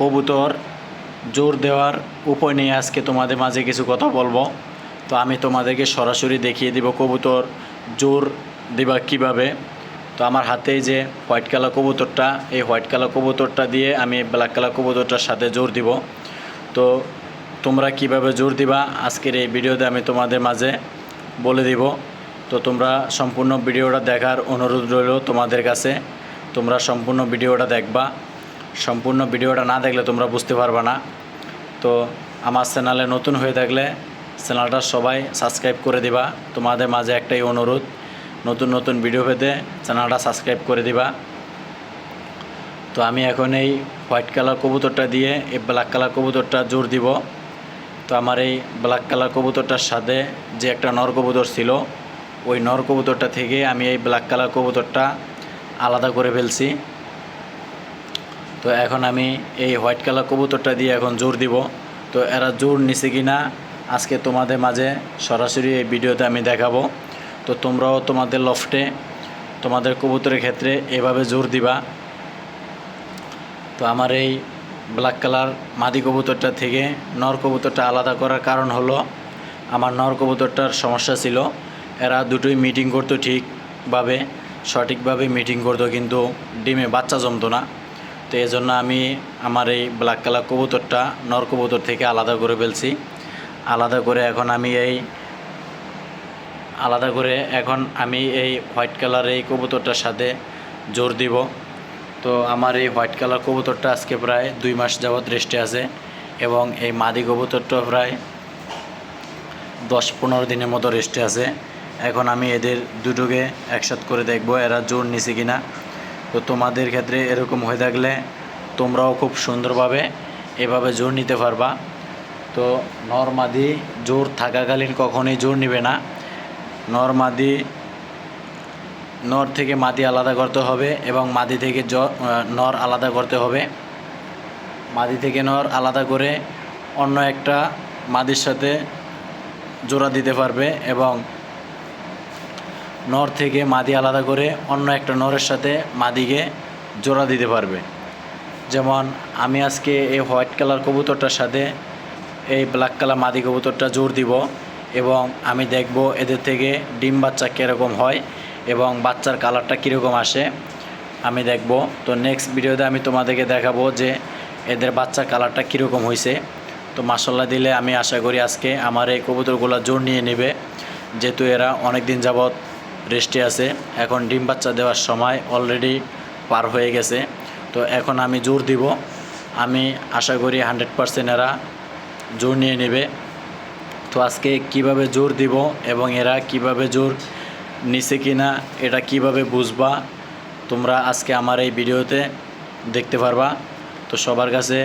কবুতর জোর দেওয়ার উপায় নিয়ে আজকে তোমাদের মাঝে কিছু কথা বলব। তো আমি তোমাদেরকে সরাসরি দেখিয়ে দিব কবুতর জোর দিবা কীভাবে। তো আমার হাতে যে হোয়াইট কালার কবুতরটা, এই হোয়াইট কালার কবুতরটা দিয়ে আমি ব্ল্যাক কালার কবুতরটার সাথে জোর দিব। তো তোমরা কীভাবে জোর দিবা আজকের এই ভিডিওতে আমি তোমাদের মাঝে বলে দিব। তো তোমরা সম্পূর্ণ ভিডিওটা দেখার অনুরোধ রইল তোমাদের কাছে। তোমরা সম্পূর্ণ ভিডিওটা দেখবা। সম্পূর্ণ ভিডিওটা না দেখলে তোমরা বুঝতে পারবে না। তো আমার চ্যানেলে নতুন হয়ে থাকলে চ্যানেলটা সবাই সাবস্ক্রাইব করে দিবা। তোমাদের মাঝে একটাই অনুরোধ, নতুন নতুন ভিডিও পেতে চ্যানেলটা সাবস্ক্রাইব করে দিবা। তো আমি এখন এই হোয়াইট কালার কবুতরটা দিয়ে এই ব্ল্যাক কালার কবুতরটা জোর দিব। তো আমার এই ব্ল্যাক কালার কবুতরটার সাথে যে একটা নর কবুতর ছিল, ওই নর কবুতরটা থেকে আমি এই ব্ল্যাক কালার কবুতরটা আলাদা করে ফেলছি। তো এখন আমি এই হোয়াইট কালার কবুতরটা দিয়ে এখন জোর দিব। তো এরা জোর নিছে কি না আজকে তোমাদের মাঝে সরাসরি এই ভিডিওতে আমি দেখাবো। তো তোমরাও তোমাদের লফটে তোমাদের কবুতরের ক্ষেত্রে এভাবে জোর দিবা। তো আমার এই ব্ল্যাক কালার মাদি কবুতরটা থেকে নর কবুতরটা আলাদা করার কারণ হলো, আমার নর কবুতরটার সমস্যা ছিল। এরা দুটোই মিটিং করতো ঠিকভাবে, সঠিকভাবে মিটিং করতো, কিন্তু ডিমে বাচ্চা জমতো না। তো এই জন্য আমি আমার এই ব্ল্যাক কালার কবুতরটা, নর কবুতর থেকে আলাদা করে ফেলছি। আলাদা করে এখন আমি এই, আলাদা করে এখন আমি এই হোয়াইট কালার এই কবুতরটার সাথে জোর দিব। তো আমার এই হোয়াইট কালার কবুতরটা আজকে প্রায় দুই মাস যাবৎ রেস্টে আছে এবং এই মাদি কবুতরটা প্রায় দশ পনেরো দিনের মতো রেস্টে আছে। এখন আমি এদের দুটোকে একসাথ করে দেখব, এরা জোর নিছে কিনা। তো তোমাদের ক্ষেত্রে এরকম হয়ে থাকলে তোমরাও খুব সুন্দরভাবে এভাবে জোর নিতে পারবা। তো নর মাদি জোর থাকাকালীন কখনোই জোর নিবে না। নর মাদি নর থেকে মাদি আলাদা করতে হবে এবং মাদি থেকে জ নর আলাদা করতে হবে। মাদি থেকে নর আলাদা করে অন্য একটা মাদির সাথে জোড়া দিতে পারবে এবং নর থেকে মাদি আলাদা করে অন্য একটা নরের সাথে মাদিকে জোড়া দিতে পারবে। যেমন আমি আজকে এই হোয়াইট কালার কবুতরটার সাথে এই ব্ল্যাক কালার মাদি কবুতরটা জোর দিব এবং আমি দেখব এদের থেকে ডিম বাচ্চা কীরকম হয় এবং বাচ্চার কালারটা কীরকম আসে। আমি দেখব। তো নেক্সট ভিডিওতে আমি তোমাদেরকে দেখাবো যে এদের বাচ্চার কালারটা কীরকম হয়েছে তো মাসাল্লাহ দিলে আমি আশা করি আজকে আমার এই কবুতরগুলো জোর নিয়ে নেবে। যেহেতু এরা অনেক দিন যাবৎ রেস্টে আছে। এখন ডিম বাচ্চা দেওয়ার সময় অলরেডি পার হয়ে গেছে। তো এখন আমি জোর দিব। আমি আশা করি হান্ড্রেড পারসেন্ট এরা জোর নিয়ে নেবে। তো আজকে কীভাবে জোর দিব এবং এরা কীভাবে জোর নিছে কি না এটা কীভাবে বুঝবা, তোমরা আজকে আমার এই ভিডিওতে দেখতে পারবা। তো সবার কাছে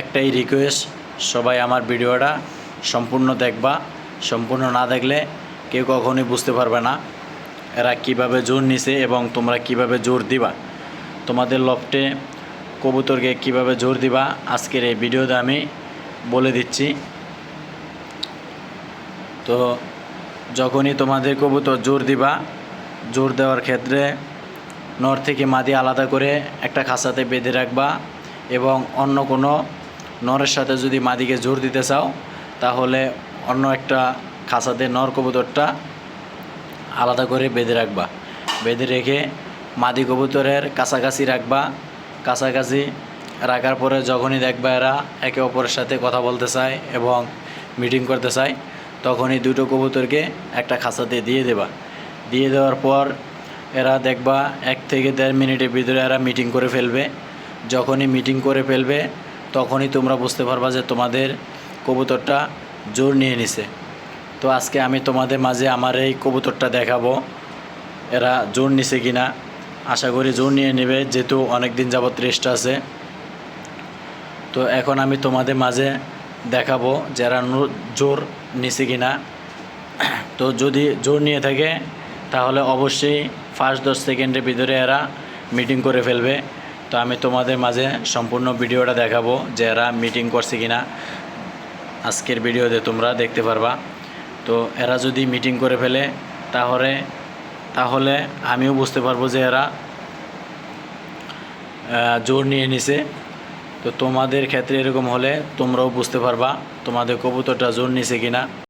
একটাই রিকোয়েস্ট সবাই আমার ভিডিওটা সম্পূর্ণ দেখবা। সম্পূর্ণ না দেখলে কেউ কখনোই বুঝতে পারবে না। এরা কীভাবে জোর নিছে এবং তোমরা কীভাবে জোর দিবা? তোমাদের লফটে কবুতরকে কীভাবে জোর দিবা? আজকের এই ভিডিওতে আমি বলে দিচ্ছি। তো যখনই তোমাদের কবুতর জোর দিবা, জোর দেওয়ার ক্ষেত্রে নর থেকে মাদি আলাদা করে একটা খাঁচাতে বেঁধে রাখবা এবং অন্য কোনো নরের সাথে যদি মাদিকে জোর দিতে চাও, তাহলে অন্য একটা খাঁচাতে নর কবুতরটা আলাদা করে বেঁধে রাখবা। বেঁধে রেখে মাদি কবুতরের কাছাকাছি রাখবা। কাছাকাছি রাখার পরে যখনই দেখবা এরা একে অপরের সাথে কথা বলতে চায় এবং মিটিং করতে চায়, তখনই দুটো কবুতরকে একটা খাঁচাতে দিয়ে দেবা। দিয়ে দেওয়ার পর এরা দেখবা এক থেকে দেড় মিনিটের ভিতরে এরা মিটিং করে ফেলবে। যখনই মিটিং করে ফেলবে, তখনই তোমরা বুঝতে পারবা যে তোমাদের কবুতরটা জোর নিয়ে নিছে। তো আজকে আমি তোমাদের মাঝে আমার এই কবুতরটা দেখাবো। এরা জোর নিছে কিনা? আশা করি জোর নিয়ে নেবে, যেহেতু অনেক দিন যাবত রেস্ট আছে। তো এখন আমি তোমাদের মাঝে দেখাবো যে এরা নু- জোর নিছে কিনা। তো যদি জোর নিয়ে থাকে, তাহলে অবশ্যই ফার্স্ট দশ সেকেন্ডের ভিতরে এরা মিটিং করে ফেলবে। তো আমি তোমাদের মাঝে সম্পূর্ণ ভিডিওটা দেখাবো যে এরা মিটিং করছে কিনা। আজকের ভিডিওতে তোমরা দেখতে পারবা। তো এরা যদি মিটিং করে ফেলে, তাহলে তাহলে আমিও বুঝতে পারব যে এরা জোর নিয়ে নিছে। তো তোমাদের ক্ষেত্রে এরকম হলে তোমরাও বুঝতে পারবা তোমাদের কবুতরটা জোর নিছে কিনা।